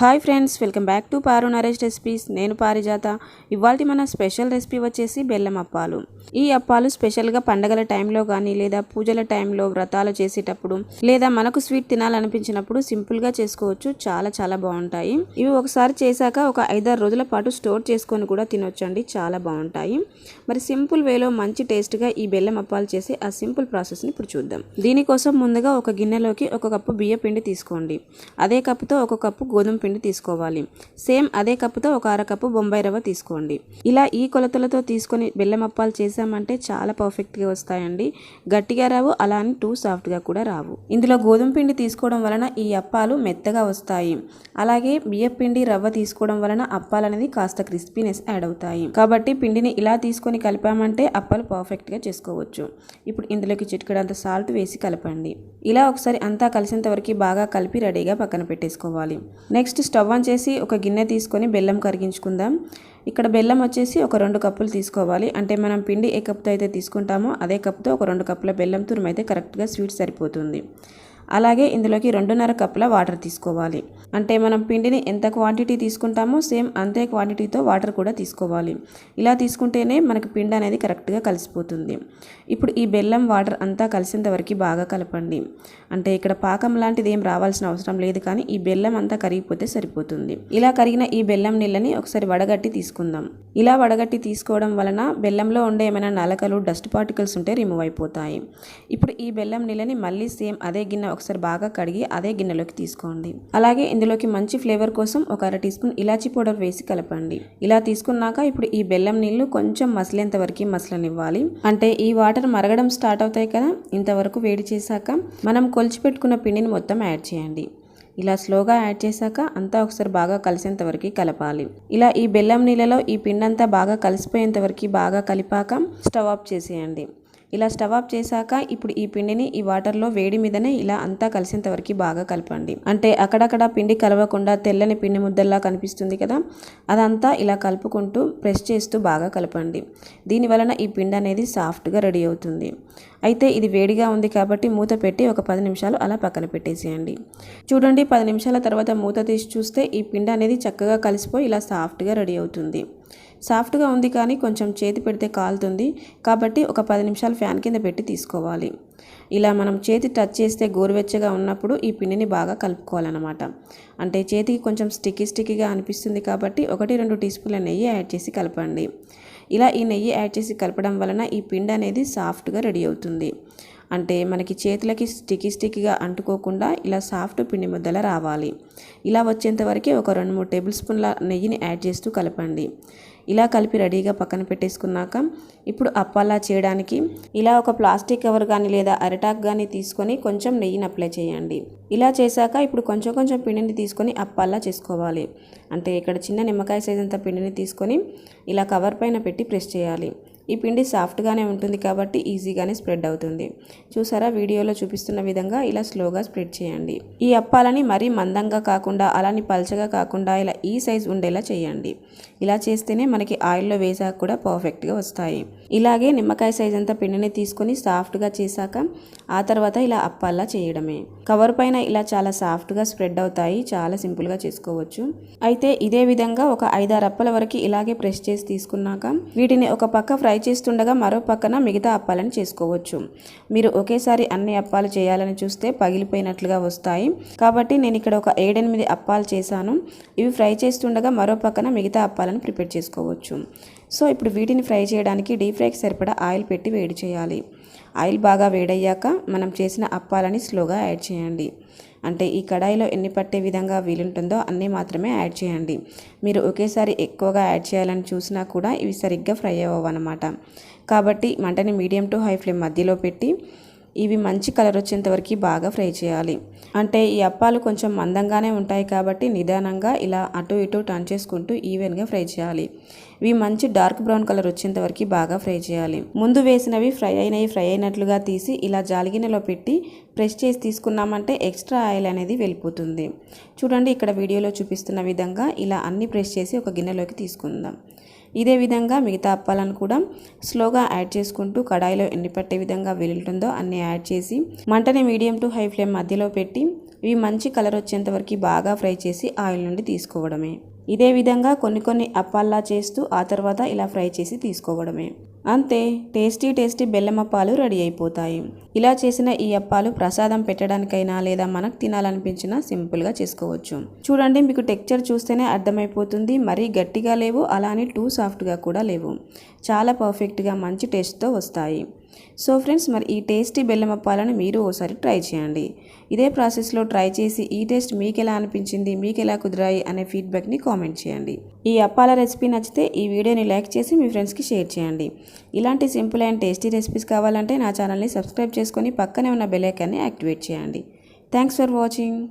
Hi friends welcome back to Paru Naresh recipes. నేను పారిజాత. ఇవాళ మన స్పెషల్ రెసిపీ వచ్చేసి బెల్లం అప్పాలు. ఈ అప్పాలు స్పెషల్గా పండగల టైంలో కానీ లేదా పూజల టైంలో వ్రతాలు చేసేటప్పుడు లేదా మనకు స్వీట్ తినాలనిపించినప్పుడు సింపుల్గా చేసుకోవచ్చు. చాలా చాలా బాగుంటాయి. ఇవి ఒకసారి చేశాక ఒక ఐదారు రోజుల పాటు స్టోర్ చేసుకొని కూడా తినొచ్చండి. చాలా బాగుంటాయి. మరి సింపుల్ వేలో మంచి టేస్ట్గా ఈ బెల్లం అప్పాలు చేసే ఆ సింపుల్ ప్రాసెస్ని ఇప్పుడు చూద్దాం. దీనికోసం ముందుగా ఒక గిన్నెలోకి ఒక కప్పు బియ్య పిండి తీసుకోండి. అదే కప్పుతో ఒక కప్పు గోధుమ పిండి తీసుకోవాలి. సేమ్ అదే కప్పుతో ఒక అరకప్పు బొంబాయి రవ్వ తీసుకోండి. ఇలా ఈ కొలతలతో తీసుకొని బెల్లం అప్పాలు చేసామంటే చాలా పర్ఫెక్ట్గా వస్తాయండి. గట్టిగా రావు అలా అని టూ సాఫ్ట్గా కూడా రావు. ఇందులో గోధుమ పిండి తీసుకోవడం వలన ఈ అప్పాలు మెత్తగా వస్తాయి. అలాగే బియ్యం పిండి రవ్వ తీసుకోవడం వలన అప్పాలు అనేది కాస్త క్రిస్పీనెస్ యాడ్ అవుతాయి. కాబట్టి పిండిని ఇలా తీసుకొని కలిపామంటే అప్పాలు పర్ఫెక్ట్గా చేసుకోవచ్చు. ఇప్పుడు ఇందులోకి చిటికడంత సాల్ట్ వేసి కలపండి. ఇలా ఒకసారి అంతా కలిసేంత వరకు బాగా కలిపి రెడీగా పక్కన పెట్టేసుకోవాలి. నెక్స్ట్ స్టవ్ ఆన్ చేసి ఒక గిన్నె తీసుకొని బెల్లం కరిగించుకుందాం. ఇక్కడ బెల్లం వచ్చేసి ఒక రెండు కప్పులు తీసుకోవాలి. అంటే మనం పిండి ఏ కప్తో అయితే తీసుకుంటామో అదే కప్తో ఒక రెండు కప్పుల బెల్లం తురుమైతే కరెక్ట్గా స్వీట్ సరిపోతుంది. అలాగే ఇందులోకి రెండున్నర కప్పుల వాటర్ తీసుకోవాలి. అంటే మనం పిండిని ఎంత క్వాంటిటీ తీసుకుంటామో సేమ్ అంతే క్వాంటిటీతో వాటర్ కూడా తీసుకోవాలి. ఇలా తీసుకుంటేనే మనకి పిండి అనేది కరెక్ట్గా కలిసిపోతుంది. ఇప్పుడు ఈ బెల్లం వాటర్ అంతా కలిసేంత వరకు బాగా కలపండి. అంటే ఇక్కడ పాకం లాంటిది ఏం రావాల్సిన అవసరం లేదు కానీ ఈ బెల్లం అంతా కరిగిపోతే సరిపోతుంది. ఇలా కరిగిన ఈ బెల్లం నీళ్ళని ఒకసారి వడగట్టి తీసుకుందాం. ఇలా వడగట్టి తీసుకోవడం వలన బెల్లంలో ఉండే ఏమైనా నలకలు డస్ట్ పార్టికల్స్ ఉంటే రిమూవ్ అయిపోతాయి. ఇప్పుడు ఈ బెల్లం నీళ్ళని మళ్ళీ సేమ్ అదే గిన్నె ఒకసారి బాగా కడిగి అదే గిన్నెలోకి తీసుకోండి. అలాగే ఇందులోకి మంచి ఫ్లేవర్ కోసం ఒక అర టీ స్పూన్ ఇలాచీ పౌడర్ వేసి కలపండి. ఇలా తీసుకున్నాక ఇప్పుడు ఈ బెల్లం నీళ్ళు కొంచెం మసిలేంత వరకు మసలనివ్వాలి. అంటే ఈ వాటర్ మరగడం స్టార్ట్ అవుతాయి కదా ఇంతవరకు వేడి చేశాక మనం కొలిచిపెట్టుకున్న పిండిని మొత్తం యాడ్ చేయండి. ఇలా స్లోగా యాడ్ చేశాక అంతా ఒకసారి బాగా కలిసేంత వరకు కలపాలి. ఇలా ఈ బెల్లం నీళ్ళలో ఈ పిండి అంతా బాగా కలిసిపోయేంత వరకు బాగా కలిపాక స్టవ్ ఆఫ్ చేసేయండి. ఇలా స్టవ్ ఆఫ్ చేశాక ఇప్పుడు ఈ పిండిని ఈ వాటర్లో వేడి మీదనే ఇలా అంతా కలిసేంత వరకు బాగా కలపండి. అంటే అక్కడక్కడ పిండి కలవకుండా తెల్లని పిండి ముద్దల్లా కనిపిస్తుంది కదా అదంతా ఇలా కలుపుకుంటూ ప్రెస్ చేస్తూ బాగా కలపండి. దీని వలన ఈ పిండి అనేది సాఫ్ట్గా రెడీ అవుతుంది. అయితే ఇది వేడిగా ఉంది కాబట్టి మూత పెట్టి ఒక పది నిమిషాలు అలా పక్కన పెట్టేసేయండి. చూడండి పది నిమిషాల తర్వాత మూత తీసి చూస్తే ఈ పిండి అనేది చక్కగా కలిసిపోయి ఇలా సాఫ్ట్గా రెడీ అవుతుంది. సాఫ్ట్గా ఉంది కానీ కొంచెం చేతి పెడితే కాలుతుంది. కాబట్టి ఒక పది నిమిషాలు ఫ్యాన్ కింద పెట్టి తీసుకోవాలి. ఇలా మనం చేతి టచ్ చేస్తే గోరువెచ్చగా ఉన్నప్పుడు ఈ పిండిని బాగా కలుపుకోవాలన్నమాట. అంటే చేతికి కొంచెం స్టిక్కీ స్టిక్కీగా అనిపిస్తుంది కాబట్టి ఒకటి రెండు టీ స్పూన్ల నెయ్యి యాడ్ చేసి కలపండి. ఇలా ఈ నెయ్యి యాడ్ చేసి కలపడం వలన ఈ పిండి అనేది సాఫ్ట్గా రెడీ అవుతుంది. అంటే మనకి చేతులకి స్టికీ స్టిక్గా అంటుకోకుండా ఇలా సాఫ్ట్ పిండి ముద్దల రావాలి. ఇలా వచ్చేంత వరకు ఒక రెండు మూడు టేబుల్ స్పూన్ల నెయ్యిని యాడ్ చేస్తూ కలపండి. ఇలా కలిపి రెడీగా పక్కన పెట్టేసుకున్నాక ఇప్పుడు అప్పాలా చేయడానికి ఇలా ఒక ప్లాస్టిక్ కవర్ కానీ లేదా అరిటాక్ కానీ తీసుకొని కొంచెం నెయ్యిని అప్లై చేయండి. ఇలా చేశాక ఇప్పుడు కొంచెం కొంచెం పిండిని తీసుకొని అప్పాలా చేసుకోవాలి. అంటే ఇక్కడ చిన్న నిమ్మకాయ సైజ్ అంత పిండిని తీసుకొని ఇలా కవర్ పైన పెట్టి ప్రెస్ చేయాలి. ఈ పిండి సాఫ్ట్గానే ఉంటుంది కాబట్టి ఈజీగానే స్ప్రెడ్ అవుతుంది. చూసారా? వీడియోలో చూపిస్తున్న విధంగా ఇలా స్లోగా స్ప్రెడ్ చేయండి. ఈ అప్పాలని మరీ మందంగా కాకుండా అలాని పల్చగా కాకుండా ఇలా ఈ సైజ్ ఉండేలా చేయండి. ఇలా చేస్తేనే మనకి ఆయిల్లో వేసాక కూడా పర్ఫెక్ట్గా వస్తాయి. ఇలాగే నిమ్మకాయ సైజ్ అంతా పిండిని తీసుకొని సాఫ్ట్గా చేశాక ఆ తర్వాత ఇలా అప్పాల్లా చేయడమే. కవర్ పైన ఇలా చాలా సాఫ్ట్గా స్ప్రెడ్ అవుతాయి. చాలా సింపుల్గా చేసుకోవచ్చు. అయితే ఇదే విధంగా ఒక ఐదారు అప్పల వరకు ఇలాగే ప్రెస్ చేసి తీసుకున్నాక వీటిని ఒక పక్క ఫ్రై చేస్తుండగా మరో పక్కన మిగతా అప్పాలను చేసుకోవచ్చు. మీరు ఒకేసారి అన్ని అప్పాలు చేయాలని చూస్తే పగిలిపోయినట్లుగా వస్తాయి. కాబట్టి నేను ఇక్కడ ఒక ఏడెనిమిది అప్పాలు చేశాను. ఇవి ఫ్రై చేస్తుండగా మరో పక్కన మిగతా అప్పాలను ప్రిపేర్ చేసుకోవచ్చు. సో ఇప్పుడు వీటిని ఫ్రై చేయడానికి డీప్ ఫ్రైకి సరిపడా ఆయిల్ పెట్టి వేడి చేయాలి. ఆయిల్ బాగా వేడయ్యాక మనం చేసిన అప్పాలని స్లోగా యాడ్ చేయండి. అంటే ఈ కడాయిలో ఎన్ని పట్టే విధంగా వీలుంటుందో అన్నీ మాత్రమే యాడ్ చేయండి. మీరు ఒకేసారి ఎక్కువగా యాడ్ చేయాలని చూసినా కూడా ఇవి సరిగ్గా ఫ్రై అవ్వవన్నమాట. కాబట్టి మంటని మీడియం టు హై ఫ్లేమ్ మధ్యలో పెట్టి ఇవి మంచి కలర్ వచ్చేంత వరకు బాగా ఫ్రై చేయాలి. అంటే ఈ అప్పాలు కొంచెం మందంగానే ఉంటాయి కాబట్టి నిదానంగా ఇలా అటు ఇటు టర్న్ చేసుకుంటూ ఈవెన్గా ఫ్రై చేయాలి. ఇవి మంచి డార్క్ బ్రౌన్ కలర్ వచ్చేంత వరకు బాగా ఫ్రై చేయాలి. ముందు వేసినవి ఫ్రై అయినవి ఫ్రై అయినట్లుగా తీసి ఇలా జాలిగినలో పెట్టి ప్రెస్ చేసి తీసుకున్నామంటే ఎక్స్ట్రా ఆయిల్ అనేది వెళ్ళిపోతుంది. చూడండి ఇక్కడ వీడియోలో చూపిస్తున్న విధంగా ఇలా అన్ని ప్రెస్ చేసి ఒక గిన్నెలోకి తీసుకుందాం. ఇదే విధంగా మిగతా అప్పాలను కూడా స్లోగా యాడ్ చేసుకుంటూ కడాయిలో ఎన్ని పట్టే విధంగా వీలుంటుందో అన్ని యాడ్ చేసి మంటని మీడియం టు హై ఫ్లేమ్ మధ్యలో పెట్టి ఇవి మంచి కలర్ వచ్చేంత వరకు బాగా ఫ్రై చేసి ఆయిల్ నుండి తీసుకోవడమే. ఇదే విధంగా కొన్ని కొన్ని అప్పాల్లా చేస్తూ ఆ తర్వాత ఇలా ఫ్రై చేసి తీసుకోవడమే. అంతే టేస్టీ టేస్టీ బెల్లం అప్పాలు రెడీ అయిపోతాయి. ఇలా చేసిన ఈ అప్పాలు ప్రసాదం పెట్టడానికైనా లేదా మనకు తినాలనిపించినా సింపుల్గా చేసుకోవచ్చు. చూడండి మీకు టెక్చర్ చూస్తేనే అర్థమైపోతుంది. మరీ గట్టిగా లేవు అలానే టూ సాఫ్ట్గా కూడా లేవు. చాలా పర్ఫెక్ట్గా మంచి టేస్ట్తో వస్తాయి. సో ఫ్రెండ్స్ మరి ఈ టేస్టీ బెల్లం అప్పాలను మీరు ఓసారి ట్రై చేయండి. ఇదే ప్రాసెస్లో ట్రై చేసి ఈ టేస్ట్ మీకు ఎలా అనిపించింది మీకు ఎలా కుదిరాయి అనే ఫీడ్బ్యాక్ని కామెంట్ చేయండి. ఈ అప్పాల రెసిపీ నచ్చితే ఈ వీడియోని లైక్ చేసి మీ ఫ్రెండ్స్కి షేర్ చేయండి. ఇలాంటి సింపుల్ అండ్ టేస్టీ రెసిపీస్ కావాలంటే నా ఛానల్ని సబ్స్క్రైబ్ చేసుకొని పక్కనే ఉన్న బెల్ ఐకాన్ని యాక్టివేట్ చేయండి. Thanks for watching.